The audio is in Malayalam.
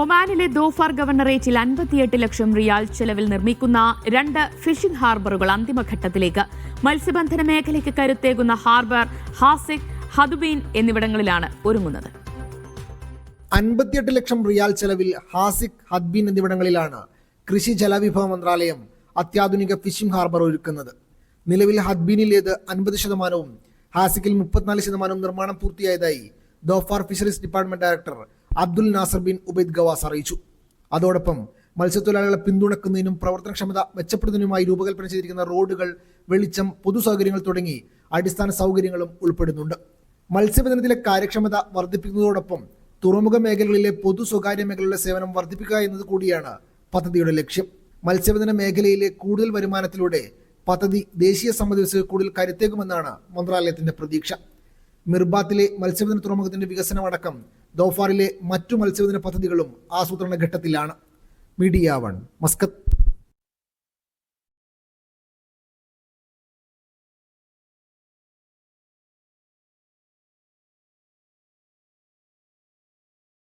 ഒമാനിലെ ദോഫാർ ഗവർണറേറ്റിൽ അൻപത്തിയെട്ട് ലക്ഷം റിയാൽ ചെലവിൽ നിർമ്മിക്കുന്ന രണ്ട് ഫിഷിംഗ് ഹാർബറുകൾ അന്തിമഘട്ടത്തിലേക്ക്. മത്സ്യബന്ധന മേഖലയ്ക്ക് കരുത്തേകുന്ന ഹാർബർ ഹാസിക് ഹദുബീൻ എന്നിവിടങ്ങളിലാണ് ഒരുങ്ങുന്നത്. അൻപത്തിയെട്ട് ലക്ഷം റിയാൽ ചെലവിൽ ഹാസിക് ഹദ്ബീൻ എന്നിവിടങ്ങളിലാണ് കൃഷി ജലവിഭവ മന്ത്രാലയം അത്യാധുനിക ഫിഷിംഗ് ഹാർബർ ഒരുക്കുന്നത്. നിലവിൽ ഹദ്ബീനിലേത് അൻപത് ശതമാനവും ഹാസിക്കിൽ മുപ്പത്തിനാല് ശതമാനവും നിർമ്മാണം പൂർത്തിയായതായി Dhofar fisheries department director Abdul Nasser bin Ubaid Gawas അറിയിച്ചു. അതോടൊപ്പം മത്സ്യത്തൊഴിലാളികളെ പിന്തുണക്കുന്നതിനും പ്രവർത്തനക്ഷമത മെച്ചപ്പെടുത്തുന്നതിനുമായി രൂപകൽപ്പന ചെയ്തിരിക്കുന്ന റോഡുകൾ വെളിച്ചം പൊതുസൗകര്യങ്ങൾ തുടങ്ങി അടിസ്ഥാന സൗകര്യങ്ങളും ഉൾപ്പെടുന്നുണ്ട്. മത്സ്യബന്ധനത്തിലെ കാര്യക്ഷമത വർദ്ധിപ്പിക്കുന്നതോടൊപ്പം തുറമുഖ മേഖലകളിലെ പൊതു സ്വകാര്യ മേഖലകളിലെ സേവനം വർദ്ധിപ്പിക്കുക എന്നത് കൂടിയാണ് പദ്ധതിയുടെ ലക്ഷ്യം. മത്സ്യബന്ധന മേഖലയിലെ കൂടുതൽ വരുമാനത്തിലൂടെ പദ്ധതി ദേശീയ സമ്മതി വ്യവസ്ഥയ്ക്ക് കൂടുതൽ കരുത്തേക്കുമെന്നാണ് മന്ത്രാലയത്തിന്റെ പ്രതീക്ഷ. മിർബാത്തിലെ മത്സ്യബന്ധന തുറമുഖത്തിന്റെ വികസനമടക്കം ദോഫാറിലെ മറ്റു മത്സ്യബന്ധന പദ്ധതികളും ആസൂത്രണ ഘട്ടത്തിലാണ്. Media one Muscat